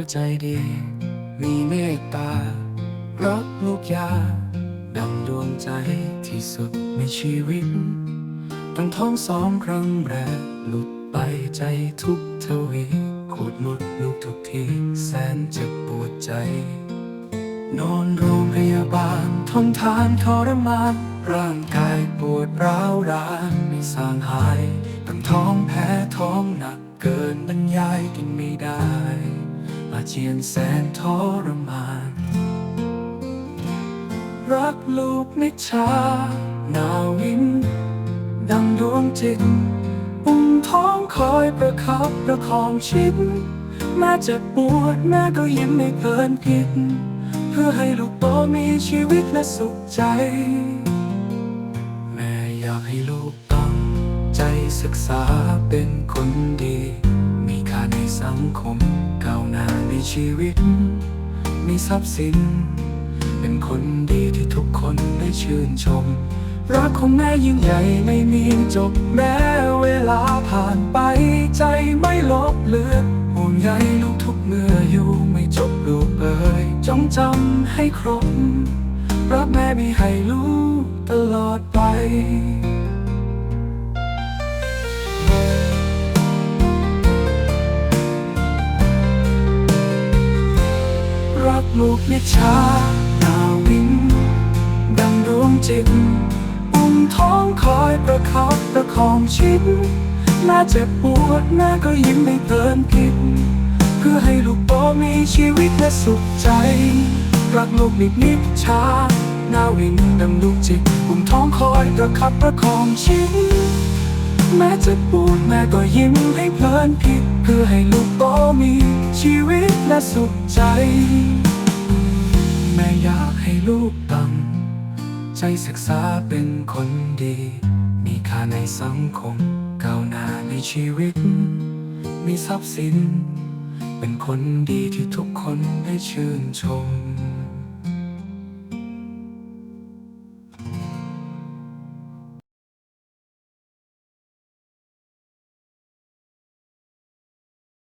ว่าใจดี มีเมตตา รักลูกยา ดังดวงใจที่สุดในชีวิต ตั้งท้องสองครั้งแรกหลุดไปใจทุกทวีขูดหมดลูกทุกทีแสนเจ็บปวดใจ นอนโรงพยาบาลทนทานทรมาน ร่างกายปวดร้าวรานไม่สางหาย ตั้งท้องแพ้ท้องหนักเกินบรรยายกินไม่ได้ อาเจียนแสนทรมาน รักลูกนิชานาวิน ดังดวงจิตปุ่มท้องคอยประคับประคองชิดแม้เจะปวดแม่ก็ยิ้มไม่เพลินผิด เพื่อให้ลูกโตมีชีวิตและสุขใจ แม่อยากให้ลูกตั้งใจศึกษาเป็นคนดี สังคมก้าวหน้าในชีวิต มีทรัพย์สิน เป็นคนดีที่ทุกคนได้ชื่นชม รักของแม่ยิ่งใหญ่ไม่มีจบแม้เวลาผ่านไปใจไม่ลบเลือนห่วงใยลูกทุกเมื่ออยู่ไม่จบลูกเอ่ยจงจำให้ครบรักแม่มีให้ลูกตลอดไป ลูกนิชานาวิน ดังดวงจิตปุ่มท้องคอยประคับประคองชิดแม้เจ็บปวดแม่ก็ยิ้มไม่เพลินผิดเพื่อให้ลูกโตมีชีวิตและสุขใจ รักลูกนิดนิดชาหน้าวินดังลูกจิตปุ่มท้องคอยประคับประคองชิดแม้จะปวดแม่ก็ยิ้มให้เพลินผิด เพื่อให้ลูกโตมีชีวิตและสุขใจ แม่อยากให้ลูกตั้งใจศึกษาเป็นคนดี มีค่าในสังคมก้าวหน้าในชีวิต มีทรัพย์สิน เป็นคนดีที่ทุกคนได้ชื่นชม